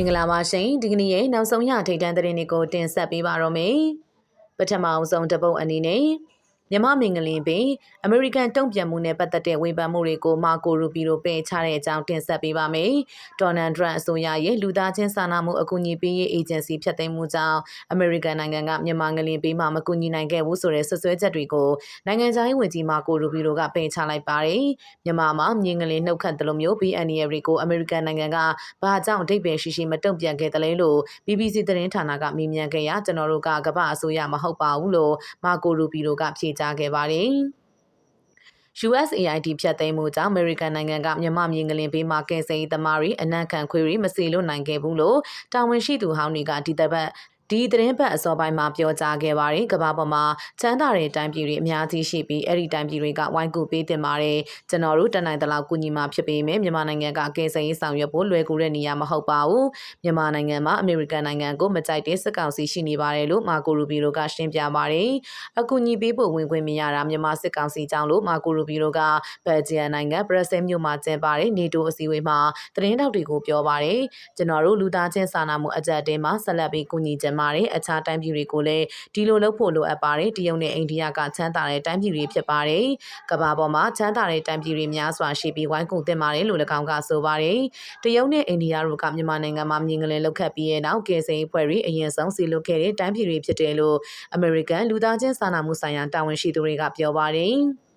င်္ဂလာပါရှင်ဒီကနေ့ရဲ့နောက်ဆုံးရထိတ်တန့်သတင်းတွေကိုတင်ဆက်ပေးပါတော့မယ်ပထမအောင်ဆုံးတစ်ပုတ်အနေနဲ့ မြမမင်္ဂလင်ပင်အမေရိကန်တုံ့ပြန်မှုနဲ့ပတ်သက်တဲ့ဝေဖန်မှုတွေကိုမာကိုရူပီတို့ပယ်ချတဲ့အကြောင်းတင်ဆက်ပေးပါမယ်။ဒေါ်နယ်ထရန့်အစိုးရရဲ့လူသားချင်းစာနာမှုအကူအညီပေးရေးအေဂျင်စီဖျက်သိမ်းမှုကြောင့်အမေရိကန်နိုင်ငံကမြန်မာငလင်ပေးမှမကူညီနိုင်ခဲ့ဘူးဆိုတဲ့ဆွဆွဲချက်တွေကိုနိုင်ငံခြားရေးဝန်ကြီးမာကိုရူပီတို့ကပယ်ချလိုက်ပါတယ်။မြန်မာမှာမြေငလင်နှုတ်ခတ်တယ်လို့မျိုး BNL တွေကိုအမေရိကန်နိုင်ငံကဘာကြောင့်အဓိပ္ပာယ်ရှိရှိမတုံ့ပြန်ခဲ့တယ်လဲလို့ BBC သတင်းဌာနကမေးမြန်းခဲ့ရကျွန်တော်တို့ကကမ္ဘာအစိုးရမဟုတ်ပါဘူးလို့မာကိုရူပီတို့ကဖြေကြားခဲ့ပါတယ်။ USAID ဖြတ်သိမ်းမှုကြောင့် American နိုင်ငံကမြန်မာမြေငလင်ဘေးမှာကယ်ဆယ်ရေးသမားတွေအနံ့ခံခွေတွေမစီလွတ်နိုင်ခဲ့ဘူးလို့တာဝန်ရှိသူဟောင်းတွေကဒီတစ်ပတ် ဒီသတင်းပတ်အစောပိုင်းမှာပြောကြားခဲ့ပါတယ်ကမ္ဘာပေါ်မှာချမ်းသာတဲ့တိုင်းပြည်တွေအများကြီးရှိပြီးအဲ့ဒီတိုင်းပြည်တွေကဝိုင်းကူပေးတင်ပါတယ်ကျွန်တော်တို့တနိုင်တလောက်ကူညီမှာဖြစ်ပေမဲ့မြန်မာနိုင်ငံကကယ်ဆယ်ရေးဆောင်ရွက်ဖို့လွယ်ကူတဲ့နေရာမဟုတ်ပါဘူးမြန်မာနိုင်ငံမှာအမေရိကန်နိုင်ငံကိုမကြိုက်တဲ့စစ်ကောင်စီရှိနေပါတယ်လို့မာကိုရူဘီရိုကရှင်းပြပါတယ်အကူအညီပေးဖို့ဝင်ခွင့်မရတာမြန်မာစစ်ကောင်စီကြောင့်လို့မာကိုရူဘီရိုကဘယ်ဂျီယန်နိုင်ငံဘရက်ဆဲမြို့မှာကျင်းပတဲ့နေတိုအစည်းအဝေးမှာသတင်းထောက်တွေကိုပြောပါတယ်ကျွန်တော်တို့လူသားချင်းစာနာမှုအကြက်တဲမှာဆက်လက်ပြီးကူညီကြပါတယ်အခြားတိုင်းပြည်တွေကိုလည်းဒီလိုလုပ်ဖို့လိုအပ်ပါတယ်တရုတ်နဲ့အိန္ဒိယကချမ်းသာတဲ့တိုင်းပြည်တွေဖြစ်ပါတယ်ကမ္ဘာပေါ်မှာချမ်းသာတဲ့တိုင်းပြည်တွေများစွာရှိပြီးဝိုင်းကူသင့်ပါတယ်လို့၎င်းကဆိုပါတယ်တရုတ်နဲ့အိန္ဒိယတို့ကမြန်မာနိုင်ငံမှာမြင်ကလေးလောက်ခတ်ပြီးရဲ့နောက်ကယ်ဆယ်ရေးဖွဲ့တွေအရင်ဆုံးစီလုခဲ့တဲ့တိုင်းပြည်တွေဖြစ်တယ်လို့အမေရိကန်လူသားချင်းစာနာမှုဆိုင်ရာတာဝန်ရှိသူတွေကပြောပါတယ်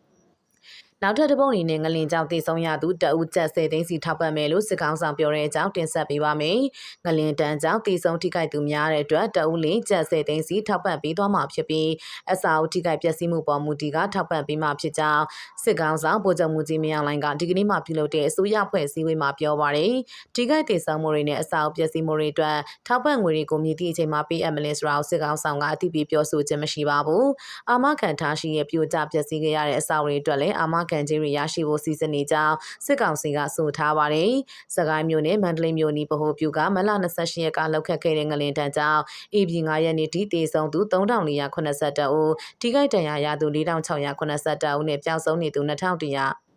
နောက်ထပ်တစ်ပုတ်အနေနဲ့ငလင်ကြောင့်တည်ဆုံရသူတအုပ်ချက်10သိန်းစီထောက်ပံ့မယ်လို့စစ်ကောင်ဆောင်ပြောတဲ့အကြောင်းတင်ဆက်ပေးပါမယ်။ငလင်တန်းကြောင့်တည်ဆုံထိခိုက်သူများတဲ့အတွက်တအုပ်လင်းချက်10သိန်းစီထောက်ပံ့ပေးသွားမှာဖြစ်ပြီးအစာအုပ်ထိခိုက်ပျက်စီးမှုပေါ်မူတည်ကထောက်ပံ့ပေးမှာဖြစ်ကြောင်းစစ်ကောင်ဆောင်ဗိုလ်ချုပ်မှုကြီးမင်းအောင်လှိုင်ကဒီကနေ့မှပြုလုပ်တဲ့အစိုးရဖွဲ့စည်းဝေးမှာပြောပါရယ်။ထိခိုက်တည်ဆုံမှုတွေနဲ့အစာအုပ်ပျက်စီးမှုတွေအတွက်ထောက်ပံ့ငွေတွေကိုမြည်သည့်အချိန်မှာပေးအပ်မလဲဆိုတာကိုစစ်ကောင်ဆောင်ကအသိပေးပြောဆိုခြင်းမရှိပါဘူး။အာမခံထားရှိရဲ့ပြိုကျပျက်စီးခဲ့ရတဲ့အစာအုပ်တွေအတွက်လည်းအာမခံခြင်းတွေရရှိဖို့စီစဉ်နေကြောင်းစစ်ကောင်စီကဆိုထားပါတယ်။စကိုင်းမြို့နယ်မန္တလေးမြို့နီးဗဟိုပြုကမလ28ရက်ကလောက်ခတ်ခဲ့တဲ့ငလင်တန်းကြောင့်အေပြင်း9ရက်နေ့ထိတေဆုံးသူ3482ဦးထိခိုက်ဒဏ်ရာရသူ4682ဦးနဲ့ပျောက်ဆုံးနေသူ2100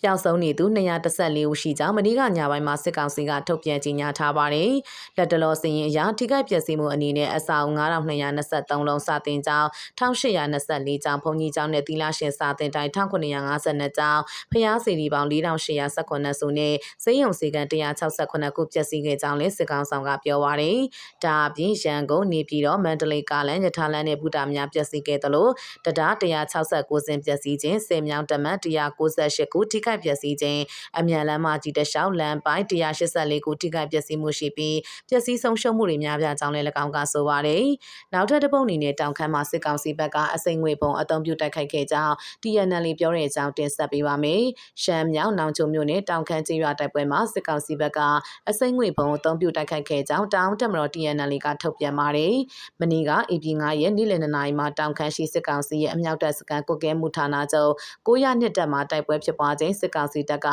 ပျောက်ဆုံးနေသူ214ဦးရှိကြောင်းမနေ့ကညပိုင်းမှာစစ်ကောင်စီကထုတ်ပြန်ကြေညာထားပါတယ်။လက်တလောစည်ရင်အရာထိခိုက်ပျက်စီးမှုအနေနဲ့အဆောင်9223လုံးစာတင်ကြောင်း1824ကျောင်းဘုံကြီးကျောင်းနဲ့သီလရှင်စာတင်တိုင်း1952ကျောင်းဖျားစီရီပေါင်း4818စုနဲ့စိတ်ယုံစီကန်168ခုပျက်စီးခဲ့ကြောင်းလည်းစစ်ကောင်ဆောင်ကပြောပါတယ်။ဒါအပြင်ရန်ကုန်နေပြည်တော်မန္တလေးကားလမ်းရထားလမ်းနဲ့ဘူတာများပျက်စီးခဲ့သလိုတရား169စင်ပျက်စီးခြင်းဆယ်မြောင်းတမန်198ခုထိခိုက်ပျက်စီးခြင်းအမြန်လမ်းမကြီးတလျှောက်လမ်းပိုင်း184ခုထိခိုက်ပျက်စီးမှုရှိပြီးပျက်စီးဆုံးရှုံးမှုတွေများပြားကြောင်းလည်း၎င်းကဆိုပါတယ်။နောက်ထပ်တစ်ပုတ်အနေနဲ့တောင်ခမ်းမှာစစ်ကောင်စီဘက်ကအစိမ့်ငွေပုံအုံပြုတိုက်ခိုက်ခဲ့ကြောင်း TNL ပြောတဲ့အကြောင်းတင်ဆက်ပေးပါမယ်။ရှမ်းမြောင်နောင်ချုံမြို့နယ်တောင်ခမ်းကျေးရွာတိုက်ပွဲမှာစစ်ကောင်စီဘက်ကအစိမ့်ငွေပုံအုံပြုတိုက်ခိုက်ခဲ့ကြောင်းတောင်တက်မတော် TNL ကထုတ်ပြန်ပါတယ်။မနေ့က AP 9ရက်နေ့လယ်2နာရီမှာတောင်ခမ်းရှိစစ်ကောင်စီရဲ့အမြောက်တပ်စကန်ကုတ်ကဲမှုဌာနချုပ်900နှစ်တက်မှာတိုက်ပွဲဖြစ်ပွားခြင်းစစ်ကောင်စီတပ်က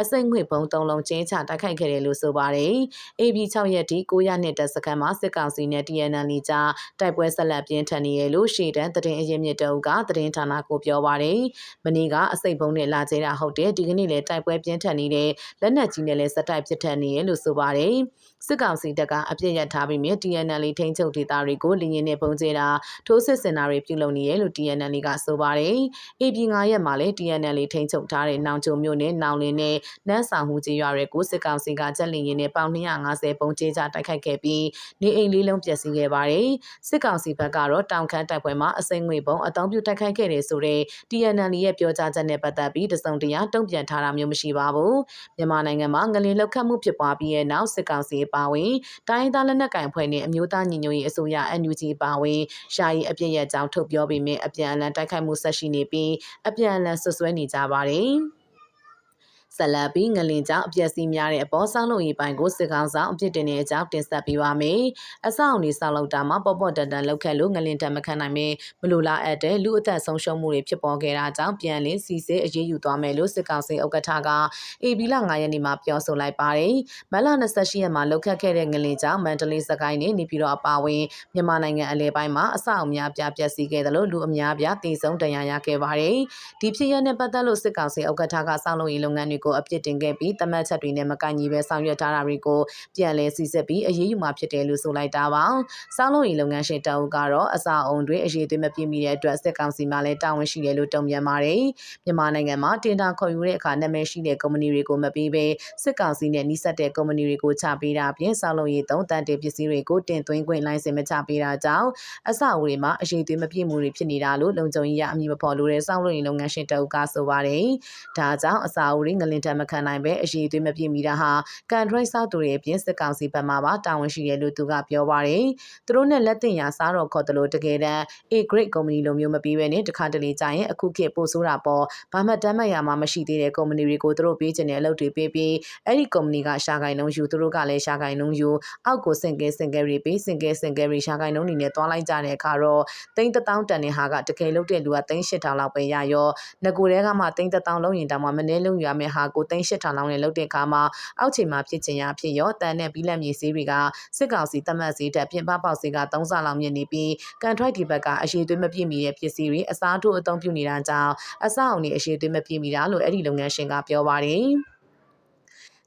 အစိမ့်ငွေဘုံ၃လုံးချင်းချတိုက်ခိုက်ခဲ့တယ်လို့ဆိုပါတယ်။ AB 6ရက်ဒီ900နှစ်တက်စကန်မှာစစ်ကောင်စီနဲ့ TNL ကြားတိုက်ပွဲဆက်လက်ပြင်းထန်နေရလို့ရှေ့တန်းတရင်အရင်မြစ်တုပ်ကတရင်ဌာနကိုပြောပါတယ်။မနေ့ကအစိမ့်ဘုံနဲ့လာကျဲတာဟုတ်တယ်ဒီကနေ့လည်းတိုက်ပွဲပြင်းထန်နေတဲ့လက်နက်ကြီးနဲ့လည်းစက်တိုက်ပြစ်ထန်နေရလို့ဆိုပါတယ်။စစ်ကောင်စီတပ်ကအပြစ်ရထားပြီးမြ TNL ထိန်းချုပ်ဒေသတွေကိုလင်းရင်နဲ့ပုံကျဲတာထိုးစစ်ဆင်တာတွေပြုလုပ်နေရလို့ TNL ကဆိုပါတယ်။ AP 9ရက်မှာလည်း TNL ထိန်းချုပ်ထားတဲ့နောင်ချုံမြို့နယ်နောင်လင်းနဲ့နန်းဆောင်မှုကျေးရွာတွေကိုစစ်ကောင်စီကချက်လင်းရင်နဲ့ပေါင်250ပုံကျဲချတိုက်ခိုက်ခဲ့ပြီးနေအိမ်လေးလုံးပျက်စီးခဲ့ပါတယ်။စစ်ကောင်စီဘက်ကတော့တောင်ခမ်းတိုက်ပွဲမှာအစိမ့်ငွေပုံအုံပြုတိုက်ခိုက်ခဲ့တယ်ဆိုတဲ့ TNL ရဲ့ပြောကြားချက်နဲ့ပတ်သက်ပြီးတစုံတရာတုံ့ပြန်ထားတာမျိုးမရှိပါဘူး။မြန်မာနိုင်ငံမှာငလင်လောက်ခတ်မှုဖြစ်ပွားပြီးတဲ့နောက်စစ်ကောင်စီပါဝင်တိုင်းသားလက်နက်ကင်ဖွဲ့နဲ့အမျိုးသားညီညွတ်ရေးအစိုးရ NUG ပါဝင်ရှာ yi အပြစ်ရဲ့အကြောင်းထုတ်ပြောပေမဲ့အပြန်အလှန်တိုက်ခိုက်မှုဆက်ရှိနေပြီးအပြန်အလှန်ဆွဆွဲနေကြပါတယ်။ ဆက်လက်ပြီးငလင်ကြောင့်အပျက်စီးများတဲ့အပေါ်ဆောင်းလုံရေးပိုင်းကိုစစ်ကောင်ဆောင်အပြစ်တင်တဲ့အကြောင်းတင်ဆက်ပေးပါမယ်။အဆောက်အဦတွေဆောက်လုပ်တာမှာပေါ့ပေါ့တန်တန်လောက်ခက်လို့ငလင်တက်မခံနိုင်မင်းမလိုလားအပ်တဲ့လူအသက်ဆုံးရှုံးမှုတွေဖြစ်ပေါ်ခဲ့တာကြောင့်ပြန်လည်စီစစ်အရေးယူသွားမယ်လို့စစ်ကောင်စီဥက္ကဋ္ဌက AB လ9ရက်နေ့မှာပြောဆိုလိုက်ပါတယ်။မလ28ရက်မှာလောက်ခက်ခဲ့တဲ့ငလင်ကြောင့်မန္တလေးစကိုင်းနဲ့နေပြည်တော်အပါအဝင်မြန်မာနိုင်ငံအလဲပိုင်းမှာအဆောက်အများပြပျက်စီးခဲ့တယ်လို့လူအများပြတည်ဆုံးတရားရခဲ့ပါတယ်။ဒီဖြစ်ရပ်နဲ့ပတ်သက်လို့စစ်ကောင်စီဥက္ကဋ္ဌကဆောက်လုပ်ရေးလုပ်ငန်းတွေကိုတွေကိုအပြစ်တင်ခဲ့ပြီးတမတ်ချက်တွေနဲ့မကန့်ညီပဲဆောင်ရွက်ထားတာတွေကိုပြန်လည်စစ်စစ်ပြီးအရေးယူမှာဖြစ်တယ်လို့ဆိုလိုက်တာပါ။စောင်းလုံးရီလုပ်ငန်းရှင်တအုပ်ကတော့အစာအုံတွေအရေးသွေးမပြည့်မီတဲ့အတွက်စစ်ကောင်စီမှလည်းတာဝန်ရှိတယ်လို့တုံ့ပြန်ပါတယ်။မြန်မာနိုင်ငံမှာတင်တာခေါ်ယူတဲ့အခါနာမည်ရှိတဲ့ကုမ္ပဏီတွေကိုမပေးဘဲစစ်ကောင်စီနဲ့နှိစက်တဲ့ကုမ္ပဏီတွေကိုချပေးတာအပြင်စောင်းလုံးရီသုံးတန်တေပစ္စည်းတွေကိုတင်သွင်းခွင့်လိုင်းစင်မချပေးတာကြောင့်အစာအုံတွေမှာအရေးသွေးမပြည့်မှုတွေဖြစ်နေတာလို့လုံခြုံရေးရအမည်မဖော်လို့တဲ့စောင်းလုံးရီလုပ်ငန်းရှင်တအုပ်ကဆိုပါတယ်။ဒါကြောင့်အစာအုံတွေငလင်တမ်းမခံနိုင်ပဲအရေးသွေးမပြည့်မီတာဟာကန်ထရိုက်ဆောက်သူတွေအပြင်စစ်ကောင်စီဘက်မှပါတာဝန်ရှိတယ်လို့သူကပြောပါတယ်။သူတို့နဲ့လက်တင်ရစားတော့ခေါ်တယ်လို့တကယ်တမ်း A grade ကုမ္ပဏီလိုမျိုးမပြီးဘဲနဲ့တခါတလေကြာရင်အခုခေတ်ပို့ဆိုးတာပေါ့ဘာမှတမ်းမှတ်ရမှာမရှိသေးတဲ့ကုမ္ပဏီတွေကိုသူတို့ပေးချင်တဲ့အလုပ်တွေပေးပြီးအဲ့ဒီကုမ္ပဏီကရှာကိုင်လုံးယူသူတို့ကလည်းရှာကိုင်လုံးယူအောက်ကိုစင်ကဲစင်ကဲတွေပေးစင်ကဲစင်ကဲတွေရှာကိုင်လုံးနေနဲ့တွားလိုက်ကြတဲ့အခါတော့တိန်းတထောင်တန်တဲ့ဟာကတကယ်လို့တဲ့လူကတိန်း8000လောက်ပဲရရောငကိုတဲကမှတိန်းတထောင်လုံးရင်တောင်မှမနှဲလုံးယူရမယ့်ဟာကိုတိန်း8000လောက်နဲ့လုပ်တဲ့အခါမှာအောက်ချိန်မှာဖြစ်ချင်ရဖြစ်ရောတန်နဲ့ဘီလက်မြေစည်းတွေကစစ်ကောင်စီတမတ်စည်းတက်ပြင်ပပေါက်စည်းက3ဆလောက်မြင့်နေပြီးကန်ထရိုက်ဒီဘက်ကအရေးသွေးမပြည့်မီတဲ့ပစ္စည်းတွေအစားထိုးအသုံးပြုနေတာကြောင့်အဆောက်အုံတွေအရေးသွေးမပြည့်မီတာလို့အဲ့ဒီလုပ်ငန်းရှင်ကပြောပါတယ်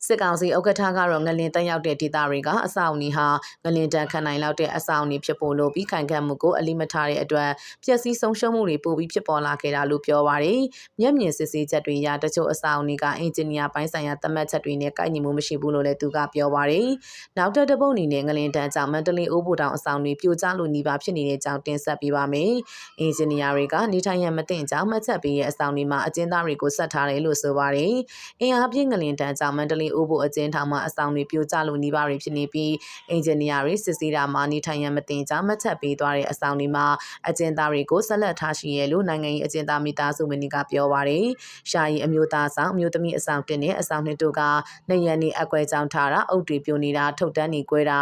စစ်ကောင်စီဥက္ကဋ္ဌကတော့ငလင်တက်ရောက်တဲ့ဒေသတွေကအဆောင်အနီဟာငလင်တန်ခံနိုင်လောက်တဲ့အဆောင်အနီဖြစ်ပေါ်လို့ပြီးခိုင်ခန့်မှုကိုအလိမထားတဲ့အတွက်ပျက်စီးဆုံးရှုံးမှုတွေပိုပြီးဖြစ်ပေါ်လာခဲ့တာလို့ပြောပါရယ်မျက်မြင်စစ်ဆေးချက်တွေအရတချို့အဆောင်အနီကအင်ဂျင်နီယာပိုင်းဆိုင်ရာသတ်မှတ်ချက်တွေနဲ့ကိုက်ညီမှုမရှိဘူးလို့လည်းသူကပြောပါရယ်နောက်တစ်ပုတ်အနေနဲ့ငလင်တန်ကြောင့်မန္တလေးအိုးဘူတောင်အဆောင်တွေပြိုကျလို့နေပါဖြစ်နေတဲ့အကြောင်းတင်ဆက်ပေးပါမယ်အင်ဂျင်နီယာတွေကနေထိုင်ရန်မတင်ကြောင်းမှတ်ချက်ပေးတဲ့အဆောင်တွေမှာအကျဉ်းသားတွေကိုဆက်ထားတယ်လို့ဆိုပါရယ်အင်အားပြင်းငလင်တန်ကြောင့်မန္တလေးအိုးဘူအကျဉ်းထောင်မှာအဆောင်တွေပြိုကျလို့နေပါတွေဖြစ်နေပြီးအင်ဂျင်နီယာတွေစစ်ဆေးတာမှာနေထိုင်ရန်မတင်ကြောင်းမှတ်ချက်ပေးသွားတဲ့အဆောင်တွေမှာအကျဉ်းသားတွေကိုဆက်လက်ထားရှိရလို့နိုင်ငံရေးအကျဉ်းသားမိသားစုဝင်တွေကပြောပါရယ်ရှာယီအမျိုးသားဆောင်အမျိုးသမီးအဆောင်တင်နဲ့အဆောင်နှစ်တို့ကနေရန်နေအကွဲကြောင်းထားတာအုပ်တွေပြိုနေတာထုတ်တန်းနေကွဲတာ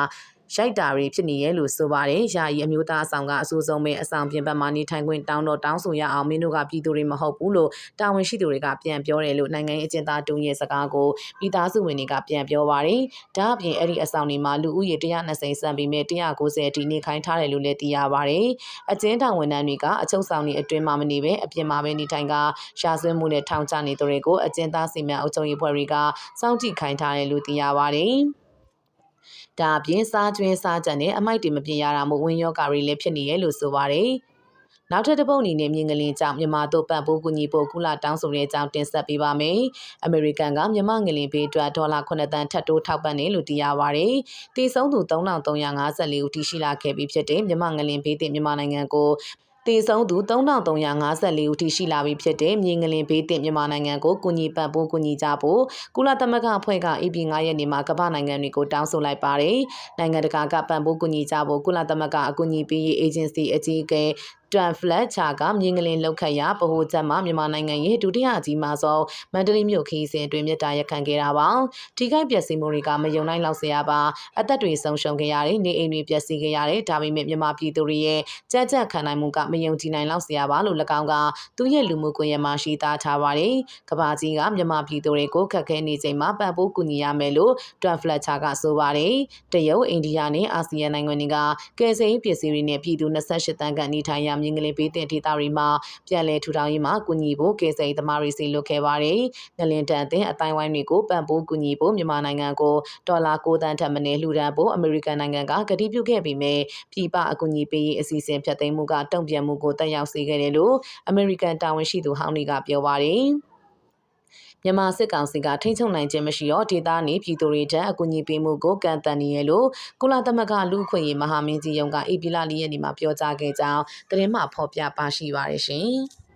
ရိုက်တာတွေဖြစ်နေရဲ့လို့ဆိုပါတယ်။ယာယီအမျိုးသားအဆောင်ကအဆိုးဆုံးပဲအဆောင်ပြင်ပမှာနေထိုင်ခွင့်တောင်းတော့တောင်းဆိုရအောင်မင်းတို့ကပြည်သူတွေမဟုတ်ဘူးလို့တာဝန်ရှိသူတွေကပြန်ပြောတယ်လို့နိုင်ငံရေးအကျဉ်းသားတုံးရဲ့စကားကိုမိသားစုဝင်တွေကပြန်ပြောပါတယ်။ဒါအပြင်အဲ့ဒီအဆောင်တွေမှာလူဦးရေ120စံပြီးမဲ့190အထိနေခိုင်းထားတယ်လို့လည်းသိရပါတယ်။အကျဉ်းထောင်ဝန်ထမ်းတွေကအချုပ်ဆောင်တွေအတွင်းမှာမနေပဲအပြင်မှာပဲနေထိုင်ကရှာဆွဲမှုနဲ့ထောင်ချနေသူတွေကိုအကျဉ်းသားစီမံအုပ်ချုပ်ရေးဖွဲ့တွေကစောင့်ကြည့်ခိုင်းထားတယ်လို့သိရပါတယ်။ ဒါအပြင်စားကျွင်းစားကြံနဲ့အမိုက်တွေမပြင်းရတာမို့ဝင်းရောဂါတွေလည်းဖြစ်နေရလို့ဆိုပါတယ်။နောက်ထပ်တစ်ပုတ်အနေနဲ့မြင်းကလေးကြောင့်မြန်မာတို့ပံ့ပိုးကူညီဖို့ကုလတောင်းဆိုတဲ့အကြောင်းတင်ဆက်ပေးပါမယ်။အမေရိကန်ကမြန်မာငလင်ပေးအတွက်ဒေါ်လာ9တန်းထပ်တိုးထောက်ပံ့တယ်လို့သိရပါဗျ။တည်ဆုံးသူ3354ဦးထိရှိလာခဲ့ပြီးဖြစ်တဲ့မြန်မာငလင်ပေးတဲ့မြန်မာနိုင်ငံကို တည်ဆုံးသူ3354ဦးထိရှိလာပြီဖြစ်တဲ့မြေငလင်ဘေးတင်မြန်မာနိုင်ငံကိုကူညီပံ့ပိုးကူညီကြဖို့ကုလသမဂ္ဂအဖွဲ့က EP 9ရက်နေ့မှာကမ္ဘာနိုင်ငံတွေကိုတောင်းဆိုလိုက်ပါတယ်။နိုင်ငံတကာကပံ့ပိုးကူညီကြဖို့ကုလသမဂ္ဂအကူအညီပေးရေး agency အကြီးအကဲ တွန်ဖလက်ချာကမြင်းကလင်းလောက်ခတ်ရဗဟိုချက်မှာမြန်မာနိုင်ငံရဲ့ဒုတိယအကြီးမားဆုံးမန္တလေးမြို့ခီးစဉ်အတွင်းမြစ်တာရက်ခံခဲ့တာပါထိခိုက်ပျက်စီးမှုတွေကမယုံနိုင်လောက်စရာပါအသက်တွေဆုံးရှုံးခဲ့ရတယ်နေအိမ်တွေပျက်စီးခဲ့ရတယ်ဒါပေမဲ့မြန်မာပြည်သူတွေရဲ့ကြက်ကြက်ခံနိုင်မှုကမယုံကြည်နိုင်လောက်စရာပါလို့၎င်းကသူ့ရဲ့လူမှုကွန်ရက်မှာရှိသားထားပါတယ်ကဘာကြီးကမြန်မာပြည်သူတွေကိုခက်ခဲနေချိန်မှာပံ့ပိုးကူညီရမယ်လို့တွန်ဖလက်ချာကဆိုပါတယ်တရုတ်အိန္ဒိယနဲ့အာဆီယံနိုင်ငံတွေကကယ်ဆယ်ရေးပစ္စည်းတွေနဲ့ပြည်သူ28တန်းခန့်နေထိုင်ရမြင်းကလေးဘေးတင်ဒေသတွေမှာပြန်လည်ထူထောင်ရေးမှာကူညီဖို့ကယ်ဆယ်ရေးသမားတွေစီလွတ်ခဲ့ပါတယ်။ငလင်တန်အသင်းအတိုင်းဝိုင်းတွေကိုပံ့ပိုးကူညီဖို့မြန်မာနိုင်ငံကိုဒေါ်လာ9တန်းထပ်မံလှူဒါန်းဖို့အမေရိကန်နိုင်ငံကကတိပြုခဲ့ပေမဲ့ပြည်ပအကူအညီပေးရေးအစီအစဉ်ဖြတ်သိမ်းမှုကတုံ့ပြန်မှုကိုတက်ရောက်စေခဲ့တယ်လို့အမေရိကန်တာဝန်ရှိသူဟောင်းတွေကပြောပါတယ်။ မြန်မာစစ်ကောင်စီကထိန်းချုပ်နိုင်ခြင်းမရှိတော့ဒေသနေပြည်သူတွေထံအကူအညီပေးမှုကိုကန့်သတ်နေရလို့ကုလသမဂ္ဂလူ့အခွင့်အရေးမဟာမင်းကြီးရုံးကအေပီလာလီရဲ့နေမှာပြောကြားခဲ့ကြောင်းသတင်းမှဖော်ပြပါရှိပါရရှင်။